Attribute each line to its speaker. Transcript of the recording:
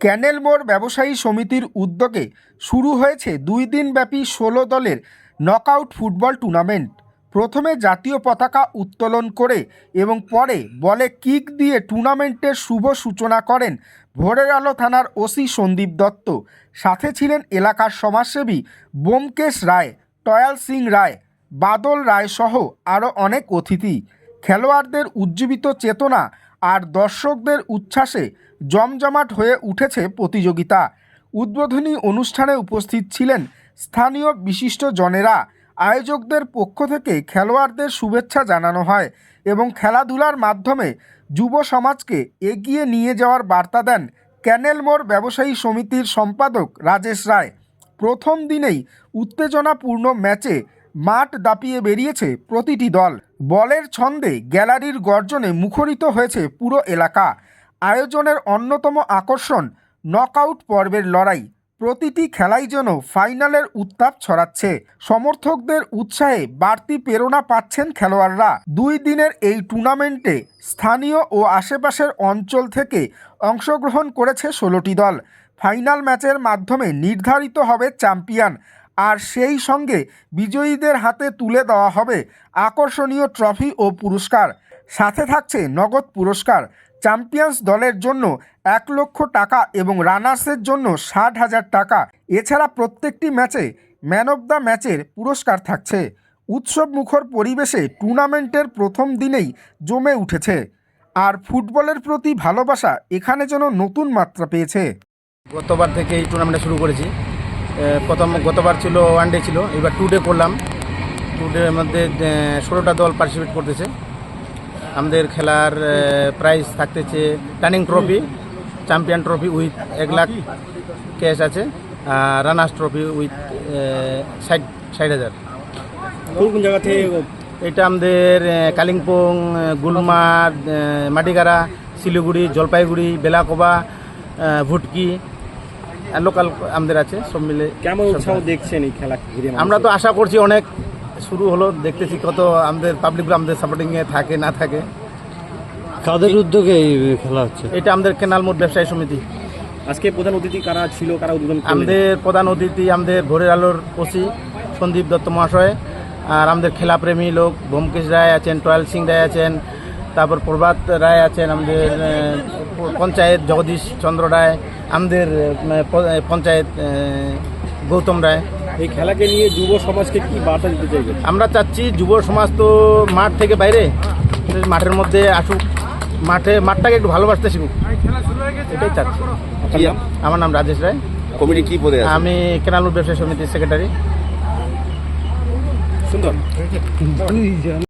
Speaker 1: ক্যানেল মোড় ব্যবসায়ী সমিতির উদ্যোগে শুরু হয়েছে দুই দিনব্যাপী ষোলো দলের নকআউট ফুটবল টুর্নামেন্ট। প্রথমে জাতীয় পতাকা উত্তোলন করে এবং পরে বলে কিক দিয়ে টুর্নামেন্টের শুভ সূচনা করেন ভোরের আলো থানার ওসি সন্দীপ দত্ত। সাথে ছিলেন এলাকার সমাজসেবী বোমকেশ রায়, টয়াল সিং রায়, বাদল রায় সহ আরও অনেক অতিথি। খেলোয়াড়দের উজ্জীবিত চেতনা আর দর্শকদের উচ্ছ্বাসে জমজমাট হয়ে উঠেছে প্রতিযোগিতা। উদ্বোধনী অনুষ্ঠানে উপস্থিত ছিলেন স্থানীয় বিশিষ্ট জনেরা। আয়োজকদের পক্ষ থেকে খেলোয়াড়দের শুভেচ্ছা জানানো হয় এবং খেলাধুলার মাধ্যমে যুব সমাজকে এগিয়ে নিয়ে যাওয়ার বার্তা দেন ক্যানেল মোড় ব্যবসায়ী সমিতির সম্পাদক রাজেশ রায়। প্রথম দিনেই উত্তেজনাপূর্ণ ম্যাচে মাঠ দাপিয়ে বেরিয়েছে প্রতিটি দল। বলের ছন্দে গ্যালারির গর্জনে মুখরিত হয়েছে পুরো এলাকা। আয়োজনের অন্যতম আকর্ষণ নকআউট পর্বের লড়াই। প্রতিটি খেলাই যেন ফাইনালের উত্তাপ ছড়াচ্ছে। সমর্থকদের উৎসাহে বাড়তি প্রেরণা পাচ্ছেন খেলোয়াড়রা। দুই দিনের এই টুর্নামেন্টে স্থানীয় ও আশেপাশের অঞ্চল থেকে অংশগ্রহণ করেছে ষোলোটি দল। ফাইনাল ম্যাচের মাধ্যমে নির্ধারিত হবে চ্যাম্পিয়ন। আর সেই সঙ্গে বিজয়ীদের হাতে তুলে দেওয়া হবে আকর্ষণীয় ট্রফি ও পুরস্কার। সাথে থাকছে নগদ পুরস্কার। চ্যাম্পিয়ন্স দলের জন্য এক লক্ষ টাকা এবং রানার্সের জন্য ষাট হাজার টাকা। এছাড়া প্রত্যেকটি ম্যাচে ম্যান অব দ্য ম্যাচের পুরস্কার থাকছে। উৎসব মুখর পরিবেশে টুর্নামেন্টের প্রথম দিনেই জমে উঠেছে। আর ফুটবলের প্রতি ভালোবাসা এখানে যেন নতুন মাত্রা পেয়েছে।
Speaker 2: গতবার থেকে এই টুর্নামেন্টটা শুরু করেছি। প্রথম গতবার ছিল ওয়ান ডে ছিল, এবার টু ডে করলাম। টু ডের মধ্যে ষোলোটা দল পার্টিসিপেট করতেছে। আমাদের খেলার প্রাইজ থাকতেছে turning trophy champion trophy with এক লাখ ক্যাশ আছে আর রানার্স ট্রফি উইথ ষাট ষাট হাজার।
Speaker 3: কোন কোন জায়গা থেকে
Speaker 2: এটা আমাদের কালিম্পং গুলমা মাটিগাড়া শিলিগুড়ি জলপাইগুড়ি বেলাকোবা ভুটকি লোকাল আমাদের আছে সব মিলে
Speaker 3: কেমন উৎসাহ দেখছেন এই খেলা
Speaker 2: আমরা তো আশা করছি অনেক শুরু হলো দেখতেছি কত আমাদের পাবলিকগুলো আমাদের সাপোর্টিংয়ে থাকে না থাকে।
Speaker 4: কাদের উদ্যোগে এই খেলা হচ্ছে?
Speaker 2: এটা আমাদের কেনাল মোড় ব্যবসায়ী সমিতি।
Speaker 3: আজকে প্রধান অতিথি কারা ছিল কারা উদ্বোধন
Speaker 2: আমাদের প্রধান অতিথি আমাদের ভোরের আলোর ওসি সন্দীপ দত্ত মহাশয় আর আমাদের খেলাপ্রেমী লোক ব্যোমকেশ রায় আছেন টয়াল সিং রায় আছেন তারপর প্রভাত রায় আছেন আমাদের পঞ্চায়েত জগদীশ চন্দ্র রায় আমাদের পঞ্চায়েত গৌতম রায়।
Speaker 3: এই খেলাকে নিয়ে যুব সমাজকে কি বার্তা দিতে চাইবেন
Speaker 2: আমরা চাচ্ছি যুব সমাজ তো মাঠ থেকে বাইরে মাঠের মধ্যে আসুক। মাঠে মাঠটাকে একটু ভালোবাসতে শিখুক। এটাই চাচ্ছি। আমার নাম রাজেশ রায়।
Speaker 5: কমিটি কি পদে আছে?
Speaker 2: আমি কেনালুর ব্যবসায়ী সমিতির সেক্রেটারি।
Speaker 3: সুন্দর।